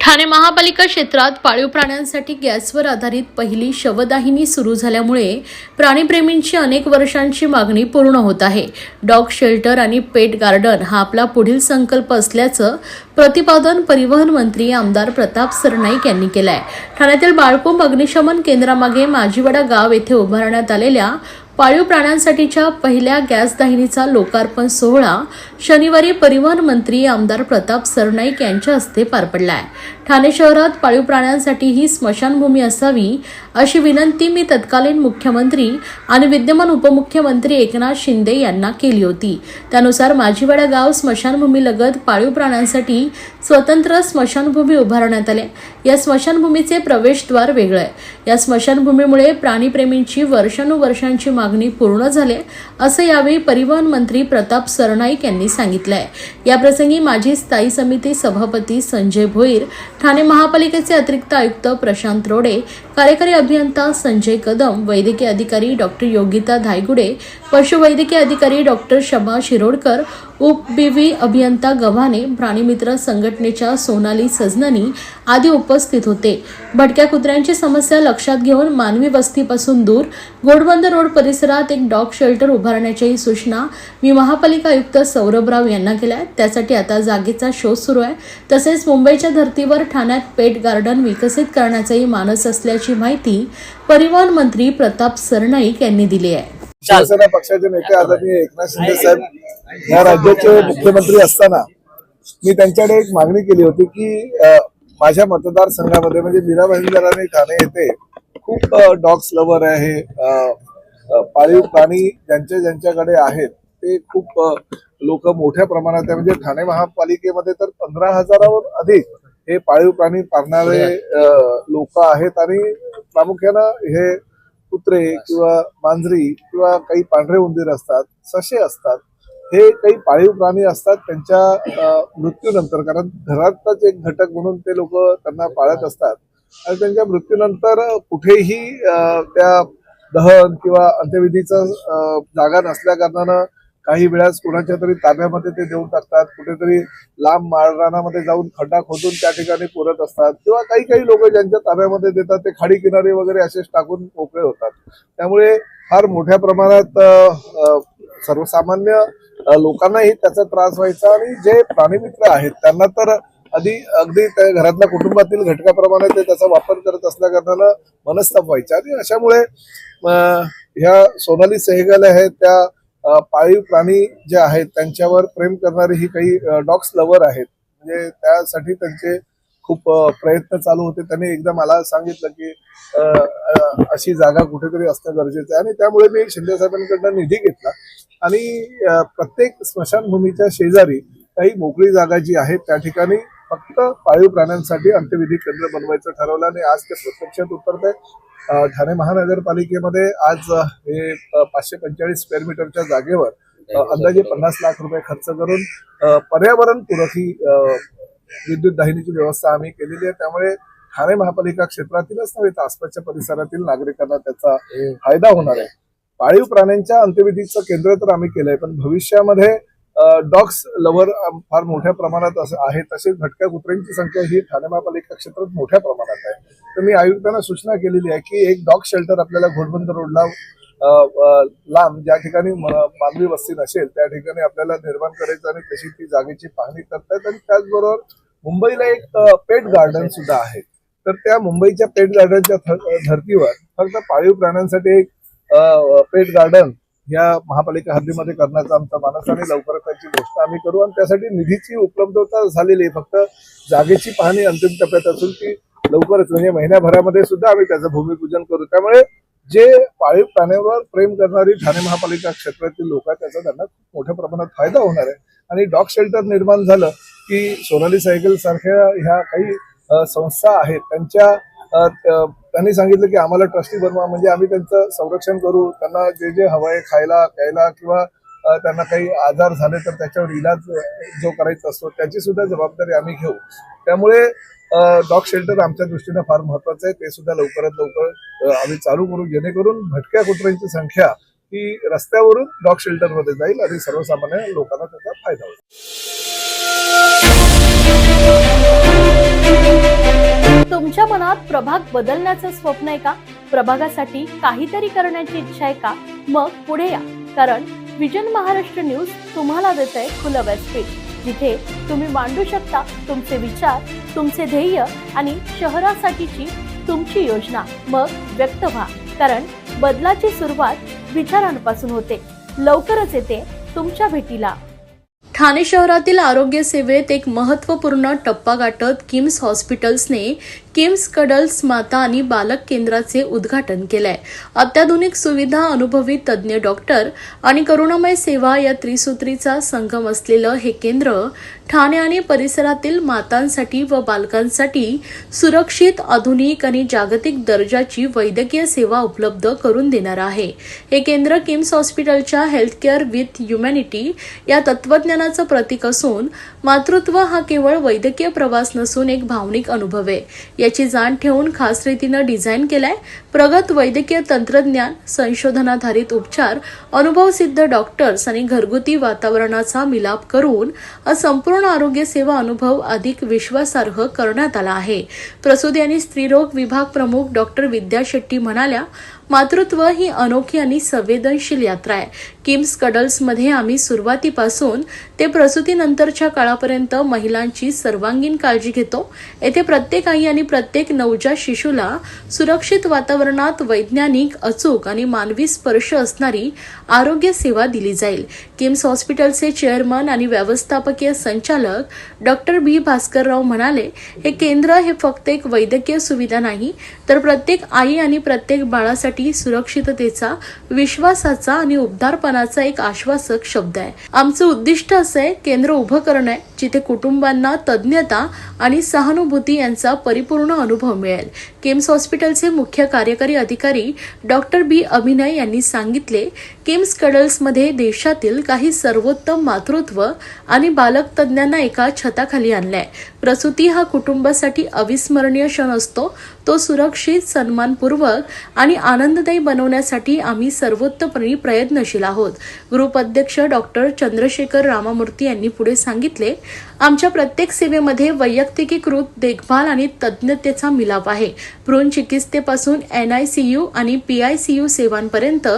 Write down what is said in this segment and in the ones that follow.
ठाणे महापालिका क्षेत्रात पाळीव प्राण्यांसाठी गॅसवर आधारित पहिली शवदाहिनी सुरू झाल्यामुळे प्राणीप्रेमींची अनेक वर्षांची मागणी पूर्ण होत आहे. डॉग शेल्टर आणि पेट गार्डन हा आपला पुढील संकल्प असल्याचं प्रतिपादन परिवहन मंत्री आमदार प्रताप सरनाईक यांनी केलं आहे ठाण्यातील बाळकोंब अग्निशमन केंद्रामागे माजीवाडा गाव येथे उभारण्यात आलेल्या पाळीव प्राण्यांसाठीच्या पहिल्या गॅस दाहिनीचा लोकार्पण सोहळा शनिवारी परिवहन मंत्री आमदार प्रताप सरनाईक यांच्या हस्ते पार पडला आहे ठाणे शहरात पाळीव प्राण्यांसाठी ही स्मशानभूमी असावी अशी विनंती मी तत्कालीन मुख्यमंत्री आणि विद्यमान उपमुख्यमंत्री एकनाथ शिंदे यांना केली होती. त्यानुसार माझीवाडा गाव स्मशानभूमीलगत पाळीव प्राण्यांसाठी स्वतंत्र स्मशानभूमी उभारण्यात आले. या स्मशानभूमीचे प्रवेशद्वार वेगळं. आहे या स्मशानभूमीमुळे प्राणीप्रेमींची वर्षानुवर्षांची मागणी पूर्ण झाली असं यावेळी परिवहन मंत्री प्रताप सरनाईक यांनी सांगितलंय. याप्रसंगी माजी स्थायी समिती सभापती संजय भोईर ठाणे महापालिकेचे अतिरिक्त आयुक्त प्रशांत रोडे कार्यकारी अभियंता संजय कदम वैद्यकीय अधिकारी डॉक्टर योगिता धायगुडे पशुवैद्यकीय अधिकारी डॉक्टर शबा शिरोडकर उपबीवी अभियंता गव्हाणे प्राणीमित्र संघटनेच्या सोनाली सजननी आदी उपस्थित होते. भटक्या कुत्र्यांची समस्या लक्षात घेऊन मानवी वस्तीपासून दूर गोडबंद रोड परिसरात एक डॉग शेल्टर उभारण्याच्याही सूचना मी महापालिका आयुक्त सौरभराव यांना केल्या. आहेत त्यासाठी आता जागेचा शोध सुरू आहे. तसेच मुंबईच्या धर्तीवर ठाण्यात पेट गार्डन विकसित करण्याचाही मानस असल्याची माहिती परिवहन मंत्री प्रताप सरनाईक यांनी दिली आहे. शिवसेना पक्षाचे नेते आदरणीय एकनाथ शिंदे साहेब या राज्याचे मुख्यमंत्री असताना मी त्यांच्याकडे एक मागणी केली होती की माझ्या मतदारसंघामध्ये म्हणजे मीरा भाईंदर आणि ठाणे येथे खूप डॉग्स लवर आहे पाळीव प्राणी ज्यांचे ज्यांच्याकडे आहेत ते खूप लोक मोठ्या प्रमाणात आहे. म्हणजे ठाणे महापालिकेमध्ये तर पंधरा हजारावर अधिक हे पाळीव प्राणी पाळणारे लोक आहेत आणि प्रामुख्यानं हे कुत्रे किंवा मांजरी किंवा काही पांढरे उंदीर असतात ससे असतात हे काही पाळीव प्राणी असतात त्यांच्या मृत्यूनंतर. कारण घरातच एक घटक म्हणून ते लोक त्यांना पाळत असतात. आणि त्यांच्या मृत्यूनंतर कुठेही त्या दहन किंवा अंत्यविधीचं जागा नसल्या कारणानं काही वेळास कुणाच्या तरी ताब्यामध्ये ते देऊन टाकतात कुठेतरी लांब माळरानामध्ये जाऊन खड्डा खोदून त्या ठिकाणी पुरत असतात किंवा काही काही लोक ज्यांच्या ताब्यामध्ये देतात ते खाडी किनारे वगैरे असेच टाकून मोकळे होतात. त्यामुळे फार मोठ्या प्रमाणात सर्वसामान्य लोकांनाही त्याचा त्रास व्हायचा आणि जे प्राणीमित्र आहेत त्यांना तर आधी अगदी त्या घरातल्या कुटुंबातील घटकाप्रमाणे ते त्याचा वापर करत असल्या कारणानं मनस्ताप व्हायचे. आणि अशामुळे ह्या सोनाली सेहगल आहेत त्या पाळीव प्राणी जे आहेत त्यांच्यावर प्रेम करणारी ही काही डॉग्स लवर आहेत. म्हणजे त्यासाठी त्यांचे खूप प्रयत्न चालू होते. त्यांनी एकदा मला सांगितलं की अशी जागा कुठेतरी असणं गरजेचं आहे. आणि त्यामुळे मी शिंदे साहेबांकडनं निधी घेतला. आणि प्रत्येक स्मशानभूमीच्या शेजारी काही मोकळी जागा जी आहे त्या ठिकाणी फक्त पाळीव प्राण्यांसाठी अंत्यविधी केंद्र बनवायचं ठरवलं आणि आज ते प्रत्यक्षात उतरत आहे ठाणे महानगरपालिकेमध्ये आज हे पाचशे पंचेचाळीस स्क्वेअर मीटरच्या जागेवर अंदाजे पन्नास लाख रुपये खर्च करून पर्यावरण पर्यावरणपूरक ही विद्युत दाहिनीची व्यवस्था आम्ही केलेली आहे. त्यामुळे ठाणे महापालिका क्षेत्रातीलच नव्हे तर आसपासच्या परिसरातील नागरिकांना त्याचा फायदा होणार आहे. पाळीव प्राण्यांच्या अंत्यविधीचं केंद्र तर आम्ही केलंय पण भविष्यामध्ये डॉग्स लवर फार मोठ्या प्रमाणात असं आहे तसेच भटक्या कुत्र्यांची संख्या ही ठाणे महापालिका क्षेत्रात मोठ्या प्रमाणात आहे. तर मी आयुक्तांना सूचना केलेली आहे की एक डॉग शेल्टर आपल्याला घोडबंद रोडला लांब ज्या ठिकाणी मानवी वस्ती नसेल त्या ठिकाणी आपल्याला निर्माण करायचं आणि तशी ती जागेची पाहणी करतायत. आणि त्याचबरोबर मुंबईला एक पेट गार्डन सुद्धा आहे. तर त्या मुंबईच्या पेट गार्डनच्या धर्तीवर फक्त पाळीव प्राण्यांसाठी एक पेट गार्डन या महापालिका हद्दीमध्ये करण्याचा आमचा मानस आणि लवकरच त्याची घोषणा आम्ही करू आणि त्यासाठी निधीची उपलब्धता झालेली आहे. फक्त जागेची पाहणी अंतिम टप्प्यात असून ती लवकरच म्हणजे महिन्याभरामध्ये सुद्धा आम्ही त्याचं भूमिपूजन करू. त्यामुळे जे पाळीव प्राण्यांवर प्रेम करणारी ठाणे महापालिका क्षेत्रातील लोक आहेत त्याचा त्यांना खूप मोठ्या प्रमाणात फायदा होणार आहे. आणि डॉग शेल्टर निर्माण झालं की सोनाली सायकल सारख्या ह्या काही संस्था आहेत त्यांच्या त्यांनी सांगितलं की आम्हाला ट्रस्टी बनवा म्हणजे आम्ही त्यांचं संरक्षण करू. त्यांना जे जे हवं आहे खायला प्यायला किंवा त्यांना काही आजार झाले तर त्याच्यावर इलाज जो करायचा असतो त्याची सुद्धा जबाबदारी आम्ही घेऊ. त्यामुळे डॉग शेल्टर आमच्या दृष्टीनं फार महत्वाचं आहे. ते सुद्धा लवकरात लवकर आम्ही चालू करू जेणेकरून भटक्या कुत्र्यांची संख्या ही रस्त्यावरून डॉग शेल्टरमध्ये जाईल आणि सर्वसामान्य लोकांना त्याचा फायदा होईल. तुमच्या मनात प्रभाग बदलण्याचं स्वप्न आहे का? प्रभागासाठी काहीतरी करण्याची इच्छा आहे का? मग पुढे या. कारण विजन महाराष्ट्र न्यूज तुम्हाला देत आहे खुलं व्यासपीठ जिथे तुम्ही मांडू शकता तुमचे विचार तुमचे ध्येय आणि शहरासाठीची तुमची योजना. मग व्यक्त व्हा. कारण बदलाची सुरुवात विचारांपासून होते. लवकरच येते तुमच्या भेटीला. ठाणे शहरातील आरोग्य सेवेत एक महत्त्वपूर्ण टप्पा गाठत किम्स हॉस्पिटल्सने किम्स कडल्स माता आणि बालक केंद्राचे उद्घाटन केलंय. अत्याधुनिक सुविधा अनुभवी तज्ज्ञ डॉक्टर आणि करुणामय सेवा या त्रिसूत्रीचा संगम असलेलं हे केंद्र ठाणे आणि परिसरातील मातांसाठी व बालकांसाठी सुरक्षित आधुनिक आणि जागतिक दर्जाची वैद्यकीय सेवा उपलब्ध करून देणार आहे. हे केंद्र किम्स हॉस्पिटलच्या हेल्थकेअर विथ ह्युमॅनिटी या तत्वज्ञानाचं प्रतीक असून मातृत्व हा केवळ वैद्यकीय प्रवास नसून एक भावनिक अनुभव आहे. याची जाण ठेवून खास रीतीनं डिझाईन केलाय. प्रगत वैद्यकीय तंत्रज्ञान संशोधनाधारित उपचार अनुभवसिद्ध डॉक्टर्स आणि घरगुती वातावरणाचा मिलाप करून संपूर्ण आरोग्य सेवा अनुभव अधिक विश्वासार्ह करण्यात आला आहे. प्रसूती आणि स्त्रीरोग विभाग प्रमुख डॉक्टर विद्या शेट्टी म्हणाल्या मातृत्व ही अनोखी आणि संवेदनशील यात्रा आहे. किम्स कडल्समध्ये आम्ही सुरुवातीपासून ते प्रसूतीनंतरच्या काळापर्यंत महिलांची सर्वांगीण काळजी घेतो. येथे प्रत्येक आई आणि प्रत्येक नवजात शिशूला सुरक्षित वातावरणात वैज्ञानिक अचूक आणि मानवी स्पर्श असणारी आरोग्य सेवा दिली जाईल. किम्स हॉस्पिटलचे चेअरमन आणि व्यवस्थापकीय संचालक डॉक्टर बी भास्करराव म्हणाले हे केंद्र हे फक्त एक वैद्यकीय सुविधा नाही तर प्रत्येक आई आणि प्रत्येक बाळासाठी सुरक्षिततेचा विश्वासाचा आणि उबदारपणाचा एक आश्वासक शब्द आहे. आमचं उद्दिष्ट असं आहे केंद्र उभं करणं आहे. जिथे कुटुंबांना तज्ज्ञता आणि सहानुभूती यांचा परिपूर्ण अनुभव मिळेल. किम्स हॉस्पिटलचे मुख्य कार्यकारी अधिकारी डॉक्टर बी. अभिनय यांनी सांगितले किम्स कडल्समध्ये देशातील काही सर्वोत्तम मातृत्व आणि बालक तज्ज्ञांना एका छताखाली आणलाय. प्रसूती हा कुटुंबासाठी अविस्मरणीय क्षण असतो. तो सुरक्षित सन्मानपूर्वक आणि आनंददायी बनवण्यासाठी आम्ही सर्वोत्तपणे प्रयत्नशील आहोत. ग्रुप अध्यक्ष डॉक्टर चंद्रशेखर रामामूर्ती यांनी पुढे सांगितले आमच्या प्रत्येक सेवेमध्ये वैयक्तिकीकृत देखभाल आणि तज्ज्ञतेचा मिलाप आहे. भ्रूण चिकित्सेपासून एन आय सी यू आणि पी आय सी यू सेवांपर्यंत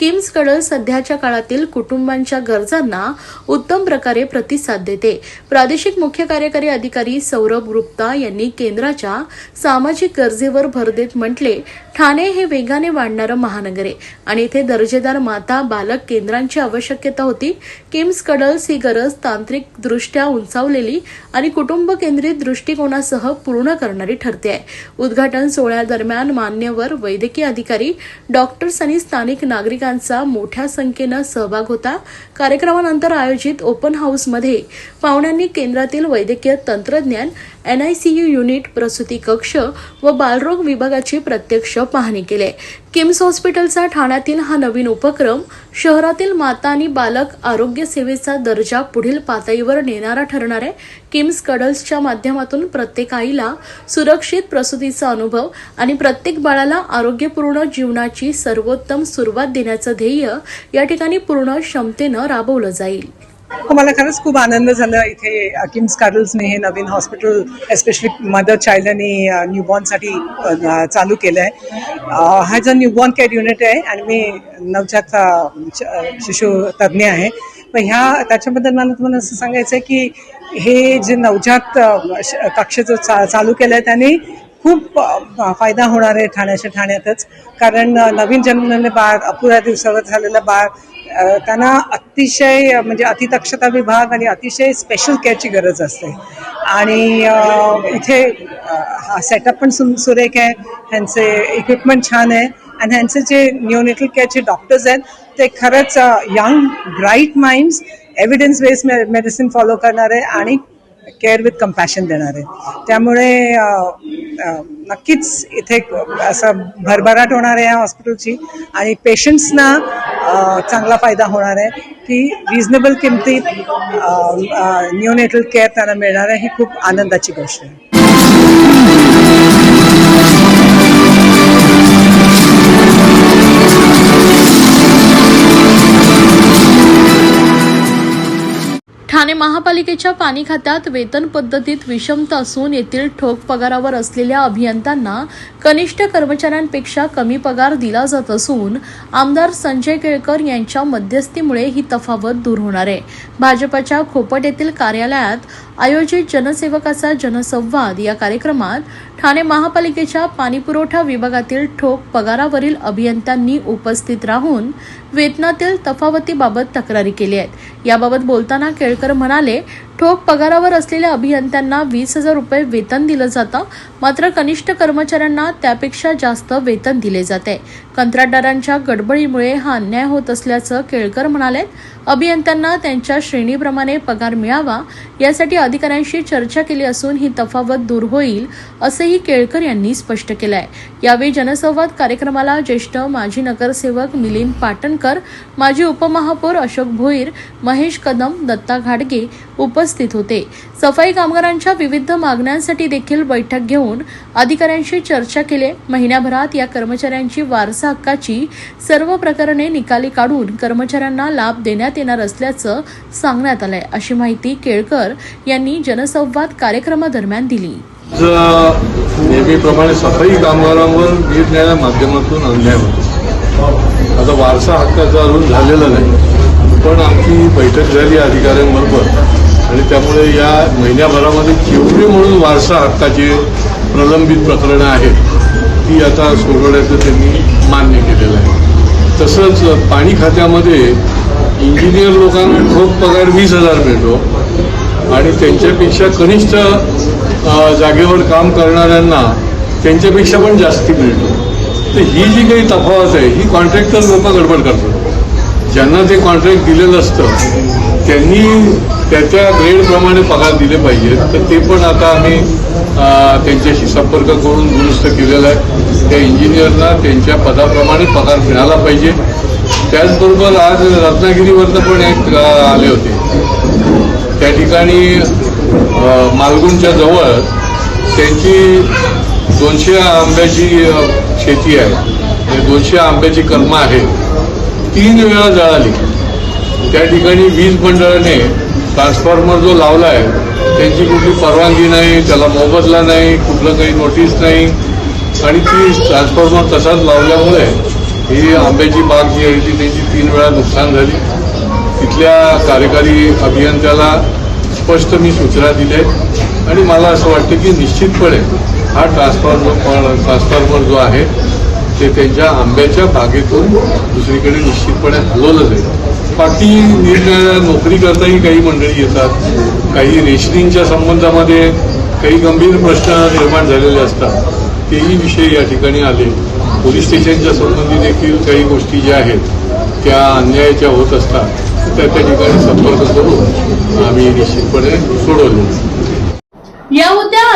किम्सकडे सध्याच्या काळातील कुटुंबांच्या गरजांना उत्तम प्रकारे प्रतिसाद देते. प्रादेशिक मुख्य कार्यकारी अधिकारी सौरभ गुप्ता यांनी केंद्राच्या सामाजिक गरजेवर भर देत म्हटले ठाणे हे वेगाने वाढणारं महानगर आहे आणि इथे दर्जेदार माता बालक केंद्रांची आवश्यकता होती. किम्स कडल्स ही गरज तांत्रिक दृष्ट्या उंचावलेली आणि कुटुंब केंद्रित दृष्टिकोनासह पूर्ण करणारी ठरते आहे. उद्घाटन सोहळ्यादरम्यान मान्यवर वैद्यकीय अधिकारी डॉक्टर्स आणि स्थानिक नागरिकांचा मोठ्या संख्येनं सहभाग होता. कार्यक्रमानंतर आयोजित ओपन हाऊसमध्ये पाहुण्यांनी केंद्रातील वैद्यकीय तंत्रज्ञान एनआयसीयू युनिट प्रसूती कक्ष व बालरोग विभागाची प्रत्यक्ष पाहणी केली. किम्स हॉस्पिटलचा ठाण्यातील हा नवीन उपक्रम शहरातील माता आणि बालक आरोग्य सेवेचा दर्जा पुढील पातळीवर नेणारा ठरणार आहे. किम्स कडल्सच्या माध्यमातून प्रत्येक आईला सुरक्षित प्रसूतीचा अनुभव आणि प्रत्येक बाळाला आरोग्यपूर्ण जीवनाची सर्वोत्तम सुरुवात देण्याचं ध्येय या ठिकाणी पूर्ण क्षमतेनं राबवलं जाईल. हो, मला खरंच खूप आनंद झाला इथे किम्स कार्डल्सने हे नवीन हॉस्पिटल एस्पेशली मदर चाइल्ड आणि न्यूबॉर्नसाठी चालू केलं आहे हा जो न्यूबॉर्न केअर युनिट आहे आणि मी नवजात शिशु तज्ज्ञ आहे पण ह्या त्याच्याबद्दल मला तुम्हाला असं सांगायचं आहे की हे जे नवजात कक्ष जो चा चालू केलं आहे त्याने खूप फायदा होणार आहे ठाण्याच्या ठाण्यातच. कारण नवीन जन्मलेले बाळ अपुऱ्या दिवसावर झालेलं बाळ त्यांना अतिशय म्हणजे अतिदक्षता विभाग आणि अतिशय स्पेशल केअरची गरज असते. आणि इथे हा सेटअप पण सु सुरेख आहे. ह्यांचे इक्विपमेंट छान आहे. आणि ह्यांचे जे न्यूनेटल केअरचे डॉक्टर्स आहेत ते खरंच young bright minds evidence based medicine follow करणारे आणि केअर विथ कम्पॅशन देणार आहे त्यामुळे नक्कीच इथे असं भरभराट होणार आहे या हॉस्पिटलची आणि पेशंट्सना चांगला फायदा होणार आहे की रिझनेबल किमतीत न्यूनेटल केअर त्यांना मिळणार आहे ही खूप आनंदाची गोष्ट आहे. महापालिकेच्या पाणी खात्यात वेतन पद्धतीत विषमता असून येथील ठोक पगारावर असलेल्या अभियंत्यांना कनिष्ठ कर्मचाऱ्यांपेक्षा कमी पगार दिला जात असून आमदार संजय केळकर यांच्या मध्यस्थीमुळे ही तफावत दूर होणार आहे. भाजपच्या खोपट येथील कार्यालयात आयोजित जनसेवकाचा जनसंवाद या कार्यक्रमात ठाणे महापालिकेच्या पाणीपुरवठा विभागातील ठोक पगारावरील अभियंत्यांनी उपस्थित राहून वेतनातील तफावतीबाबत तक्रारी केली आहेत. याबाबत बोलताना केळकर म्हणाले ठोक पगारावर असलेल्या अभियंत्यांना वीस हजार रुपये वेतन दिलं जातं. मात्र कनिष्ठ कर्मचाऱ्यांना त्यापेक्षा जास्त वेतन दिले जाते. कंत्राटदारांच्या गडबडीमुळे हा अन्याय होत असल्याचं केळकर म्हणाले अभियंत्यांना त्यांच्या श्रेणीप्रमाणे पगार मिळावा यासाठी अधिकाऱ्यांशी चर्चा केली असून ही तफावत दूर होईल असंही केळकर यांनी स्पष्ट केलं आहे यावेळी जनसंवाद कार्यक्रमाला ज्येष्ठ माजी नगरसेवक मिलिंद पाटणकर माजी उपमहापौर अशोक भोईर महेश कदम दत्ता घाडगे उपस्थित होते. सफाई कामगारांच्या विविध मागण्यांसाठी देखील बैठक घेऊन अधिकाऱ्यांशी चर्चा केली. महिन्याभरात या कर्मचाऱ्यांची वारसा हक्काची सर्व प्रकरणे निकाली काढून कर्मचाऱ्यांना लाभ देण्यात येणार असल्याचं सांगण्यात आलंय. अशी माहिती केळकर यांनी जनसंवाद कार्यक्रमादरम्यान दिली. नेहमीप्रमाणे सफाई कामगारांवर निरनिराळ्या माध्यमातून अन्याय होतो. आता वारसा हक्काचा अजून झालेला नाही. पण आमची बैठक झाली अधिकाऱ्यांबरोबर. आणि त्यामुळे या महिन्याभरामध्ये केवढी म्हणून वारसा हक्काची प्रलंबित प्रकरणं आहेत ती आता सोडवण्याचं त्यांनी मान्य केलेलं आहे. तसंच पाणी खात्यामध्ये इंजिनियर लोकांना ठोक पगार वीस हजार मिळतो आणि त्यांच्यापेक्षा कनिष्ठ जागेवर काम करणाऱ्यांना त्यांच्यापेक्षा पण जास्ती मिळतो. तर ही जी काही तफावत आहे ही कॉन्ट्रॅक्टर लोक गडबड करतात. ज्यांना ते कॉन्ट्रॅक्ट दिलेलं असतं त्यांनी त्याच्या ग्रेडप्रमाणे पगार दिले पाहिजेत तर ते पण आता आम्ही त्यांच्याशी संपर्क करून दुरुस्त केलेला आहे. त्या इंजिनियरना त्यांच्या पदाप्रमाणे पगार मिळाला पाहिजे. त्याचबरोबर आज रत्नागिरीवरनं पण एक आले होते. त्या ठिकाणी मालगुणच्या जवळ त्यांची दोनशे आंब्याची शेती आहे. म्हणजे दोनशे आंब्याची कर्म आहेत. तीन वेळा जळाली. त्या ठिकाणी वीज मंडळाने ट्रान्सफॉर्मर जो लावला आहे त्यांची कुठली परवानगी नाही त्याला मोबदला नाही कुठलं काही नोटीस नाही. आणि ती ट्रान्सफॉर्मर तसाच लावल्यामुळे ही आंब्याची बाग जी आहे ती त्यांची तीन वेळा नुकसान झाली. तिथल्या कार्यकारी अभियंत्याला स्पष्ट मी सूचना दिल्या. आणि मला असं वाटतं की निश्चितपणे हा ट्रान्सफॉर्मर ट्रान्सफॉर्मर जो आहे ते त्यांच्या आंब्याच्या बागेतून दुसरीकडे निश्चितपणे हलवलं जाईल. बाकी नीट नोकरी करताही काही मंडळी येतात. काही रेशनिंगच्या संबंधामध्ये काही गंभीर प्रश्न निर्माण झालेले असतात. तेही विषय या ठिकाणी आले. पोलीस स्टेशनच्या संबंधी देखील काही गोष्टी ज्या आहेत त्या अन्यायाच्या होत असतात. त्या त्या ठिकाणी संपर्क करून आम्ही निश्चितपणे सोडवले. या